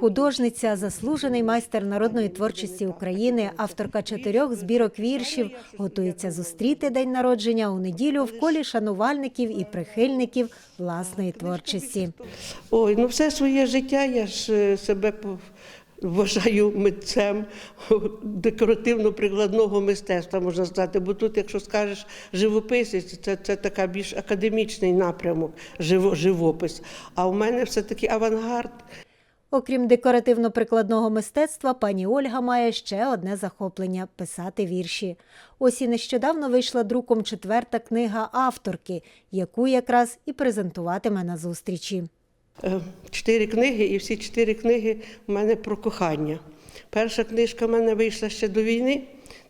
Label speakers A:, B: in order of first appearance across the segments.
A: Художниця, заслужений майстер народної творчості України, авторка чотирьох збірок віршів, готується зустріти день народження у неділю в колі шанувальників і прихильників власної творчості.
B: Ой, ну все своє життя я ж е, себе вважаю митцем декоративно-прикладного мистецтва, можна сказати. Бо тут, якщо скажеш живописець, це, це така більш академічний напрямок, живо- живопис. А у мене все-таки авангард.
A: Окрім декоративно-прикладного мистецтва, пані Ольга має ще одне захоплення писати вірші. Ось і нещодавно вийшла друком четверта книга авторки, яку якраз і презентуватиме на зустрічі.
B: Е, Чотири книги, і всі чотири книги в мене про кохання. Перша книжка в мене вийшла ще до війни.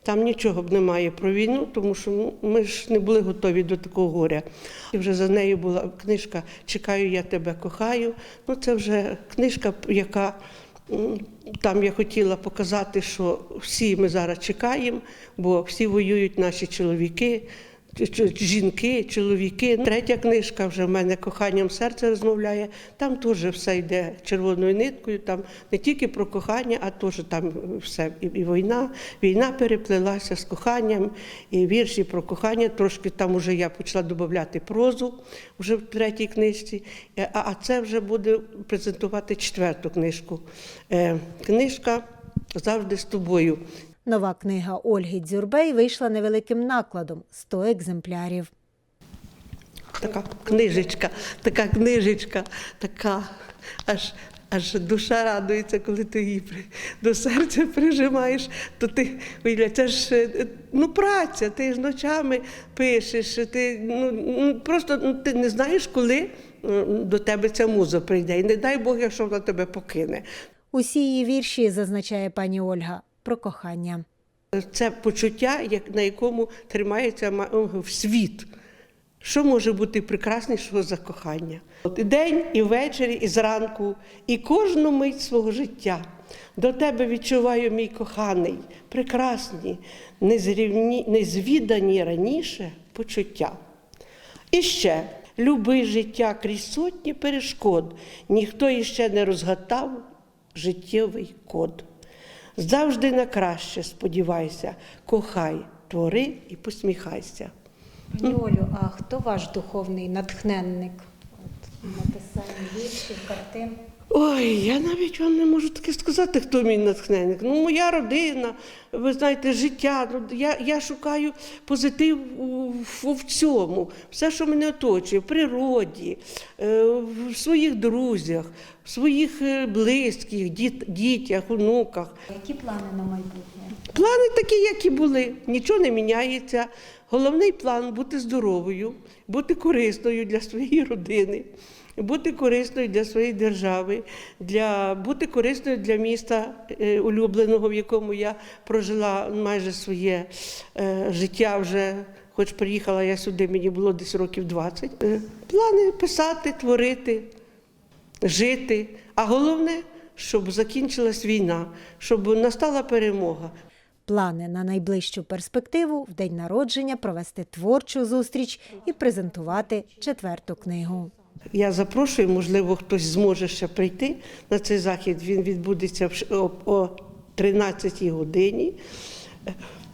B: Там нічого б немає про війну, тому що ми ж не були готові до такого горя. І вже за нею була книжка Чекаю, я тебе кохаю. Ну, це вже книжка, яка там я хотіла показати, що всі ми зараз чекаємо, бо всі воюють наші чоловіки, жінки, чоловіки. Третя книжка вже в мене коханням серце розмовляє. Там теж все йде червоною ниткою. Там не тільки про кохання, а теж там все і, і війна. Війна переплелася з коханням, і вірші про кохання. Трошки там вже я почала додати прозу вже в третій книжці. Е, А, а це вже буде презентувати четверту книжку. Е, книжка завжди з тобою.
A: Нова книга Ольги Дзюрбей вийшла невеликим накладом 100 екземплярів.
B: Така книжечка, така книжечка, така аж. Аж душа радується, коли ти її до серця прижимаєш, то ти це ж е, ну, праця, ти ж ночами пишеш, ти ну, ну, просто ну, ти не знаєш, коли до тебе ця муза прийде. І не дай Бог, якщо вона тебе покине.
A: Усі її вірші, зазначає пані Ольга, про кохання.
B: Це почуття, на якому тримається ма- світ. Що може бути прекраснішого за кохання? От і день, і ввечері, і зранку, і кожну мить свого життя. До тебе відчуваю, мій коханий, прекрасні, незрівні, незвідані раніше почуття. І ще люби життя крізь сотні перешкод, ніхто іще не розгадав життєвий код. Завжди на краще сподівайся, кохай, твори і посміхайся.
A: Пані Олю, а хто ваш духовний натхненник? От, написання віршів, картин?
B: Ой, я навіть вам не можу таки сказати, хто мій натхненник. Ну, моя родина, ви знаєте, життя. Ну, я, я шукаю позитив у, в, в цьому. Все, що мене оточує, в природі, е, в своїх друзях, в своїх е, близьких, діт, дітях, онуках.
A: Які плани на майбутнє?
B: Плани такі, як і були, нічого не міняється. Головний план бути здоровою, бути корисною для своєї родини, бути корисною для своєї держави, для, бути корисною для міста е, улюбленого, в якому я прожила майже своє е, життя вже. Хоч приїхала я сюди, мені було десь років 20. Е, Плани писати, творити, жити. А головне, щоб закінчилась війна, щоб настала перемога.
A: Плани на найближчу перспективу в день народження провести творчу зустріч і презентувати четверту книгу.
B: Я запрошую, можливо, хтось зможе ще прийти на цей захід. Він відбудеться о- о 13 годині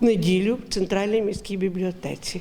B: неділю в Центральній міській бібліотеці.